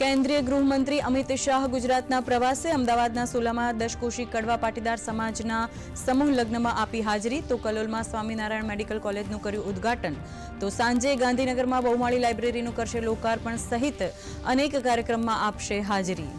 કેન્દ્રીય ગૃહમંત્રી અમિત શાહ ગુજરાતના પ્રવાસે અમદાવાદના સોલામાં દશકોશી કડવા પાટીદાર સમાજના સમૂહ લગ્નમાં આપી હાજરી. તો કલોલમાં સ્વામિનારાયણ મેડિકલ કોલેજનું કર્યું ઉદ્ઘાટન. તો સાંજે ગાંધીનગરમાં બહુમાળી લાઇબ્રેરીનું કરશે લોકાર્પણ સહિત અનેક કાર્યક્રમમાં આપશે હાજરી.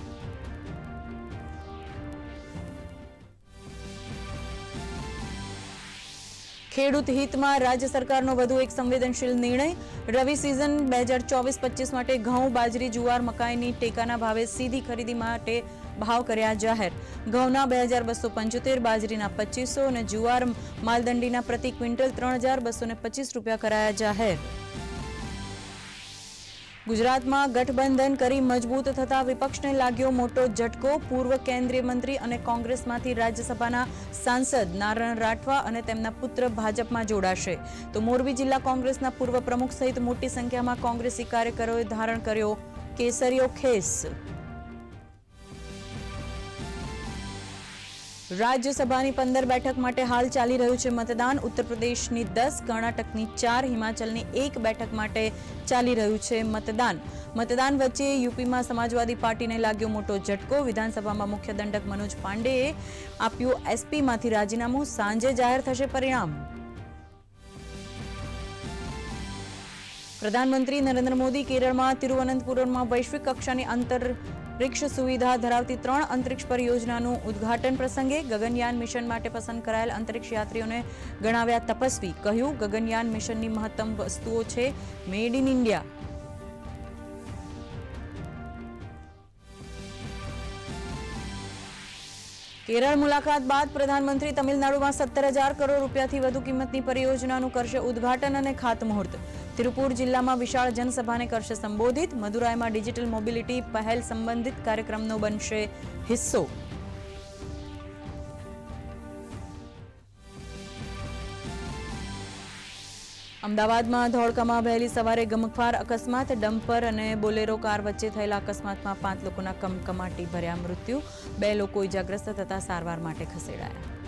ખેડૂત હિતમાં રાજ્ય સરકારનો વધુ એક સંવેદનશીલ નિર્ણય. રવિ સિઝન બે હજાર ચોવીસ પચીસ માટે ઘઉં, બાજરી, જુવાર, મકાઈની ટેકાના ભાવે સીધી ખરીદી માટે ભાવ કર્યા જાહેર. ઘઉંના બે હજાર બસો પંચોતેર, બાજરીના પચીસો અને જુવાર માલદંડીના પ્રતિ ક્વિન્ટલ ત્રણ હજાર બસો પચીસ રૂપિયા કરાયા જાહેર. ગુજરાતમાં ગઠબંધન કરી મજબૂત થતા વિપક્ષને લાગ્યો મોટો ઝટકો. પૂર્વ કેન્દ્રીય મંત્રી અને કોંગ્રેસમાંથી રાજ્યસભાના સાંસદ નારાયણ રાઠવા અને તેમના પુત્ર ભાજપમાં જોડાશે. તો મોરબી જિલ્લા કોંગ્રેસના પૂર્વ પ્રમુખ સહિત મોટી સંખ્યામાં કોંગ્રેસી કાર્યકરોએ ધારણ કર્યો કેસરીયો ખેસ. રાજ્યસભાની પંદર બેઠક માટે હાલ ચાલી રહ્યું છે મતદાન. ઉત્તર પ્રદેશની દસ, કર્ણાટકની ચાર, હિમાચલની એક બેઠક માટે ચાલી રહ્યું છે મતદાન. મતદાન વચ્ચે યુપીમાં સમાજવાદી પાર્ટીને લાગ્યો મોટો ઝટકો. વિધાનસભામાં મુખ્ય દંડક મનોજ પાંડેએ આપ્યું એસપીમાંથી રાજીનામું. સાંજે જાહેર થશે પરિણામ. પ્રધાનમંત્રી નરેન્દ્ર મોદી કેરળમાં તિરુવનંતપુરમમાં વૈશ્વિક કક્ષાની અંતરિક્ષ સુવિધા ધરાવતી ત્રણ અંતરિક્ષ પરિયોજનાનું ઉદ્ઘાટન પ્રસંગે ગગનયાન મિશન માટે પસંદ કરાયેલ અંતરિક્ષ યાત્રીઓને ગણાવ્યા તપસ્વી. કહ્યું, ગગનયાન મિશનની મહત્તમ વસ્તુઓ છે, મેડ ઇન ઇન્ડિયા. કેરળ મુલાકાત બાદ પ્રધાનમંત્રી તમિલનાડુમાં સત્તર હજાર કરોડ રૂપિયાથી વધુ કિંમતની પરિયોજનાનું કરશે ઉદ્ઘાટન અને ખાતમુહૂર્ત. તિરુપુર જિલ્લામાં વિશાળ જનસભાને કરશે સંબોધિત. મદુરાઈમાં ડિજિટલ મોબિલિટી પહેલ સંબંધિત કાર્યક્રમનો બનશે હિસ્સો. અમદાવાદમાં ધોળકામાં વહેલી સવારે ગમખ્વાર અકસ્માત, ડમ્પર અને બોલેરો કાર વચ્ચે થયેલા અકસ્માતમાં પાંચ લોકોના કમકમાટી ભર્યા મૃત્યુ. બે લોકો ઇજાગ્રસ્ત થતા સારવાર માટે ખસેડાયા.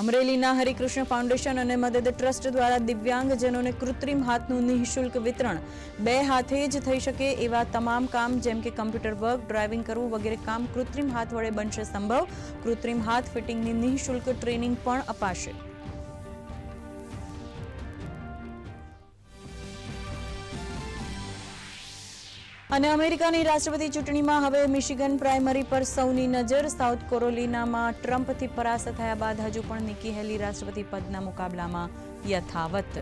અમરેલીના હરિકૃષ્ણ ફાઉન્ડેશન અને મદદ ટ્રસ્ટ દ્વારા દિવ્યાંગજનોને કૃત્રિમ હાથનું નિઃશુલ્ક વિતરણ બે હાથે જ થઈ શકે એવા તમામ કામ, જેમ કે કમ્પ્યુટર વર્ક, ડ્રાઇવિંગ કરવું વગેરે કામ કૃત્રિમ હાથ વડે બનશે સંભવ. કૃત્રિમ હાથ ફિટિંગની નિઃશુલ્ક ટ્રેનિંગ પણ અપાશે. અને અમેરિકાની રાષ્ટ્રપતિ ચૂંટણીમાં હવે મિશિગન પ્રાઇમરી પર સૌની નજર. સાઉથ કોરોલિનામાં ટ્રમ્પથી પરાસ્ત થયા બાદ હજુ પણ નિકી હેલી રાષ્ટ્રપતિ પદના મુકાબલામાં યથાવત.